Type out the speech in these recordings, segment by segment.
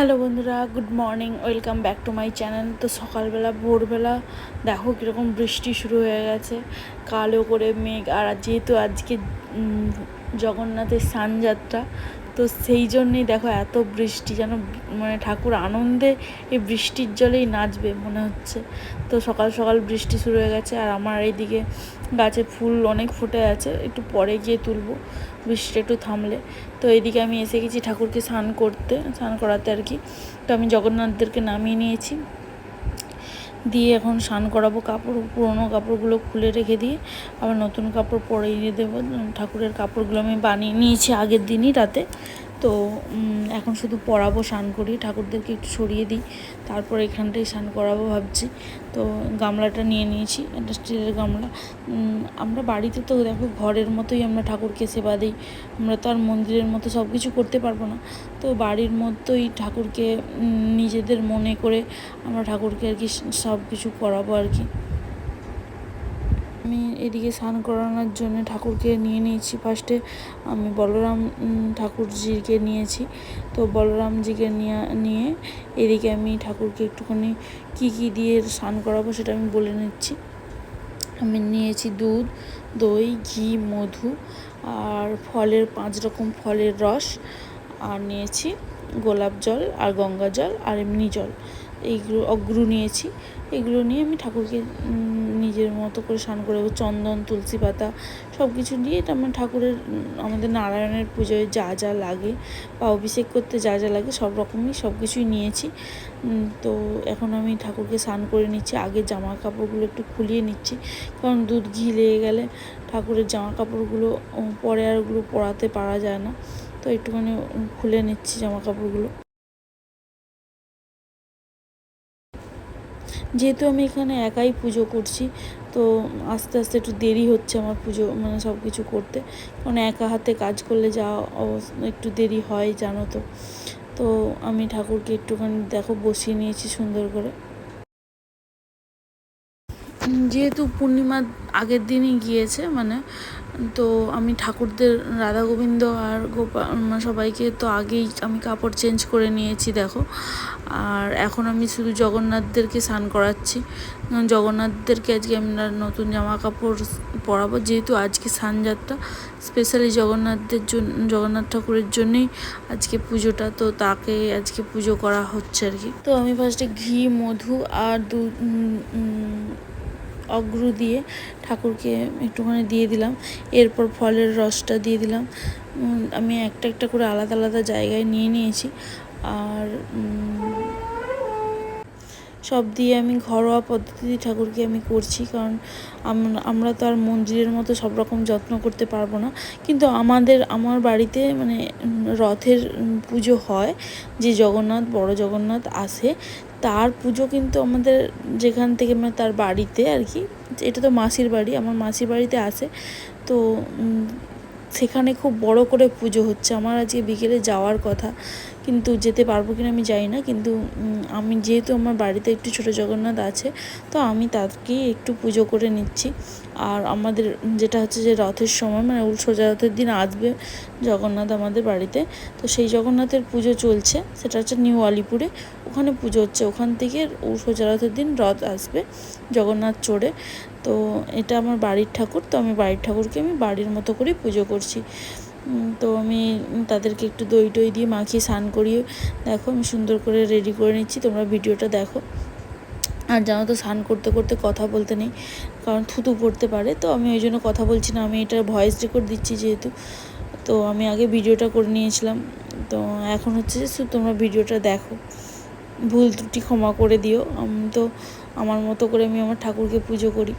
Hello বন্ধুরা, good morning, welcome back to my channel. তো সকালবেলা, ভোরবেলা, দেখো কীরকম বৃষ্টি শুরু হয়ে গেছে। কালো করে মেঘ, আর যেহেতু আজকে জগন্নাথের স্নানযাত্রা তো সেই জন্যেই দেখো এত বৃষ্টি যেন মানে ঠাকুর আনন্দে এই বৃষ্টির জলেই নাচবে মনে হচ্ছে। তো সকাল সকাল বৃষ্টি শুরু হয়ে গেছে, আর আমার এইদিকে গাছে ফুল অনেক ফুটে আছে, একটু পরে গিয়ে তুলবো, বৃষ্টিটা একটু থামলে। তো এদিকে আমি এসে গেছি ঠাকুরকে স্নান করতে, স্নান করাতে আর কি। তো আমি জগন্নাথদেরকে নামিয়ে নিয়েছি। দিয়ে এখন স্নান করাবো কাপড়, পুরোনো কাপড়গুলো খুলে রেখে দিয়ে আবার নতুন কাপড় পরে পরিয়ে দেবো। ঠাকুরের কাপড়গুলো আমি বানিয়ে নিয়েছি আগের দিনই রাতে। তো এখন শুধু পরাবো স্নান করি। ঠাকুরদেরকে একটু সরিয়ে দিই, তারপর এখানটাই স্নান করাবো ভাবছি। তো, গামলাটা নিয়ে নিয়েছি, একটা স্টিলের গামলা। আমরা বাড়িতে তো দেখো ঘরের মতোই আমরা ঠাকুরকে সেবা দিই। আমরা তো আর মন্দিরের মতো সব কিছু করতে পারব না। তো বাড়ির মতোই ঠাকুরকে নিজেদের মনে করে আমরা ঠাকুরকে আর কি সব কিছু করাবো আর কি। আমি এদিকে স্নান করানোর জন্য ঠাকুরকে নিয়ে নিয়েছি ফার্স্টে আমি বলরাম ঠাকুরজিকে নিয়েছি। তো বলরামজিকে নিয়ে নিয়ে এদিকে আমি ঠাকুরকে একটুখানি কী কী দিয়ে স্নান করাবো সেটা আমি বলে নিচ্ছি। আমি নিয়েছি দুধ, দই, ঘি, মধু আর ফলের পাঁচ রকম ফলের রস আর নিয়েছি গোলাপ জল আর গঙ্গা জল আর এমনি জল। এইগুলো অগ্রু নিয়েছি। এগুলো নিয়ে আমি ঠাকুরকে নিজের মতো করে স্নান করে চন্দন, তুলসী পাতা সব কিছু দিয়ে এটা আমার ঠাকুরের আমাদের নারায়ণের পুজোয় যা যা লাগে বা অভিষেক করতে যা যা লাগে সব রকমই সব কিছুই নিয়েছি তো এখন আমি ঠাকুরকে স্নান করে নিচ্ছি। আগে জামা কাপড়গুলো একটু খুলিয়ে নিচ্ছি। কারণ দুধ ঘি লেগে গেলে ঠাকুরের জামা কাপড়গুলো পরে আর ওগুলো পরাতে পারা যায় না। তো একটুখানি খুলে নিচ্ছি জামা কাপড়গুলো। যেহেতু আমি এখানে একাই পুজো করছি, তো আস্তে আস্তে একটু দেরি হচ্ছে আমার পুজো মানে সব কিছু করতে। কারণ একা হাতে কাজ করলে যা একটু দেরি হয়, জানো তো। তো আমি ঠাকুরকে একটুখানি দেখো, বসিয়ে নিয়েছি সুন্দর করে। যেহেতু পূর্ণিমার আগের দিনই গিয়েছে মানে তো আমি ঠাকুরদের, রাধা গোবিন্দ আর গোপাল সবাইকে তো আগেই আমি কাপড় চেঞ্জ করে নিয়েছি, দেখো। আর এখন আমি শুধু জগন্নাথদেরকে স্নান করাচ্ছি। জগন্নাথদেরকে আজকে আমরা নতুন জামা কাপড় পরাবো। যেহেতু আজকে স্নানযাত্রা স্পেশালি জগন্নাথদের জন্য, জগন্নাথ ঠাকুরের জন্যই আজকে পুজোটা, তো তাকে আজকে পুজো করা হচ্ছে আর কি। তো আমি ফার্স্টে ঘি, মধু আর দু অগ্রু দিয়ে ঠাকুরকে একটুখানি দিয়ে দিলাম। এরপর ফলের রসটা দিয়ে দিলাম। আমি একটা একটা করে আলাদা আলাদা জায়গায় নিয়ে নিয়েছি। আর সব দিয়ে আমি ঘরোয়া পদ্ধতিতে ঠাকুরকে আমি করছি। কারণ আমরা তো আর মন্দিরের মতো সব রকম যত্ন করতে পারব না। কিন্তু আমাদের, আমার বাড়িতে মানে রথের পুজো হয়। যে জগন্নাথ, বড় জগন্নাথ আসে তার পুজো কিন্তু আমাদের যেখান থেকে মানে তার বাড়িতে আর কি। এটা তো মাসির বাড়ি, আমার মাসির বাড়িতে আসে তো সেখানে খুব বড় করে পুজো হচ্ছে। আমার আজকে বিকেলে যাওয়ার কথা। কিন্তু যেতে পারব কিনা আমি জানি না। কিন্তু আমি যেহেতু আমার বাড়িতে একটু ছোটো জগন্নাথ আছে, তো আমি তাকেই একটু পুজো করে নিচ্ছি। আর আমাদের যেটা হচ্ছে যে রথের সময় মানে উল সোজা রথের দিন আসবে জগন্নাথ আমাদের বাড়িতে। তো সেই জগন্নাথের পুজো চলছে, সেটা হচ্ছে নিউ আলিপুরে। ওখানে পুজো হচ্ছে, ওখান থেকে উল সোজা রথের দিন রথ আসবে জগন্নাথ চড়ে। তো এটা আমার বাড়ির ঠাকুর, তো আমি বাড়ির ঠাকুরকে আমি বাড়ির মতো করেই পুজো করছি। তো আমি তাদেরকে একটু দই টই দিয়ে মাখিয়ে স্নান করিয়ে, দেখো আমি সুন্দর করে রেডি করে নিচ্ছি, তোমরা ভিডিওটা দেখো। আর জানো তো, স্নান করতে করতে কথা বলতে নেই, কারণ থুতু পড়তে পারে, তো আমি ওই জন্য কথা বলছি না। আমি এটা ভয়েস রেকর্ড দিচ্ছি যেহেতু, তো আমি আগে ভিডিওটা করে নিয়েছিলাম। তো এখন হচ্ছে যে তোমরা ভিডিওটা দেখো। ভুল ত্রুটি ক্ষমা করে দিও। আমি তো আমার মতো করে আমি আমার ঠাকুরকে পুজো করি।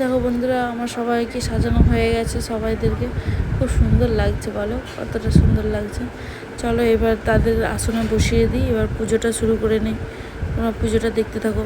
দেখো বন্ধুরা, আমার সবাইকে সাজানো হয়ে গেছে সবাইদেরকে। খুব সুন্দর লাগছে, বলো, কতটা সুন্দর লাগছে। চলো এবার তাদের আসনে বসিয়ে দিই, এবার পুজোটা শুরু করে নিই। তোমরা পুজোটা দেখতে থাকো।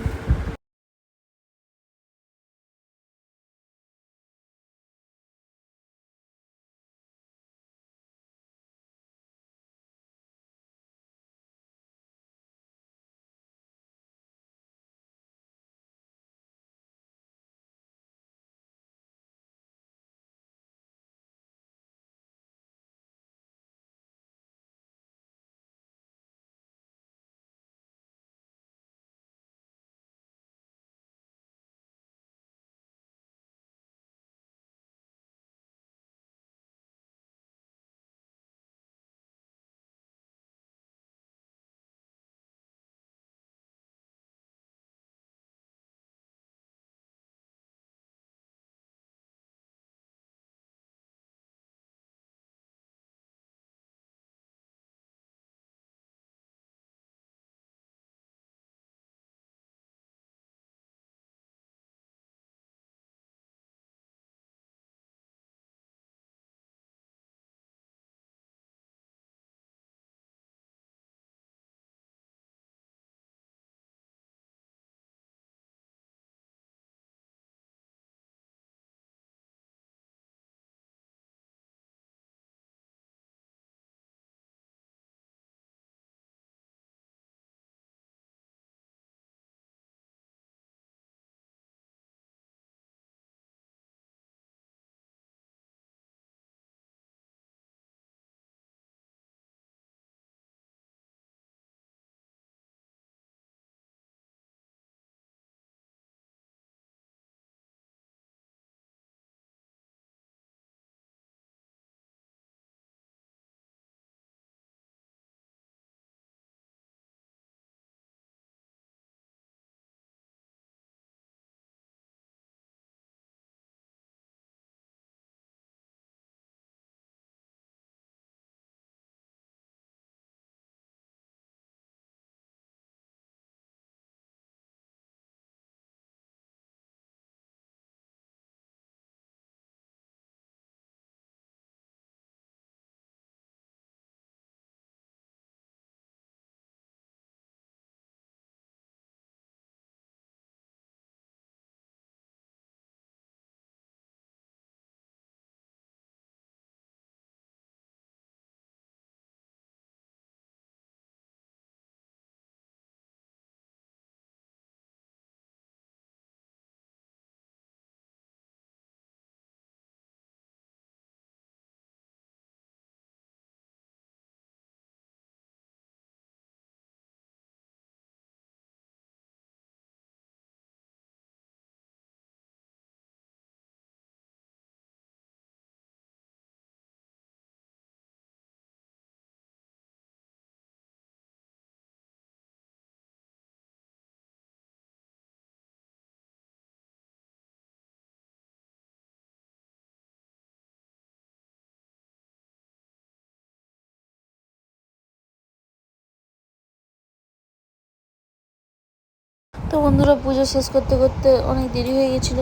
তো বন্ধুরা পুজো শেষ করতে করতে অনেক দেরি হয়ে গেছিল।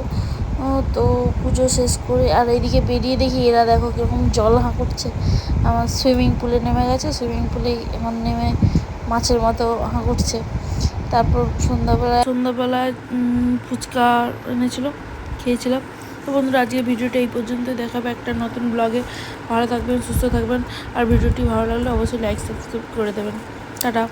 তো পুজো শেষ করে আর এদিকে বেরিয়ে দেখি এরা দেখো কীরকম জল হাঁকুড়ছে আমার সুইমিং পুলে নেমে গেছে সুইমিং পুলে এখন নেমে মাছের মতো হাঁকুড়ছে তারপর সন্ধ্যাবেলা সন্ধ্যাবেলায় ফুচকা এনেছিল, খেয়েছিলাম। তো বন্ধুরা আজকে ভিডিওটা এই পর্যন্ত দেখাবে একটা নতুন ব্লগে ভালো থাকবেন, সুস্থ থাকবেন। আর ভিডিওটি ভালো লাগলে অবশ্যই লাইক সাবস্ক্রাইব করে দেবেন। টাটা।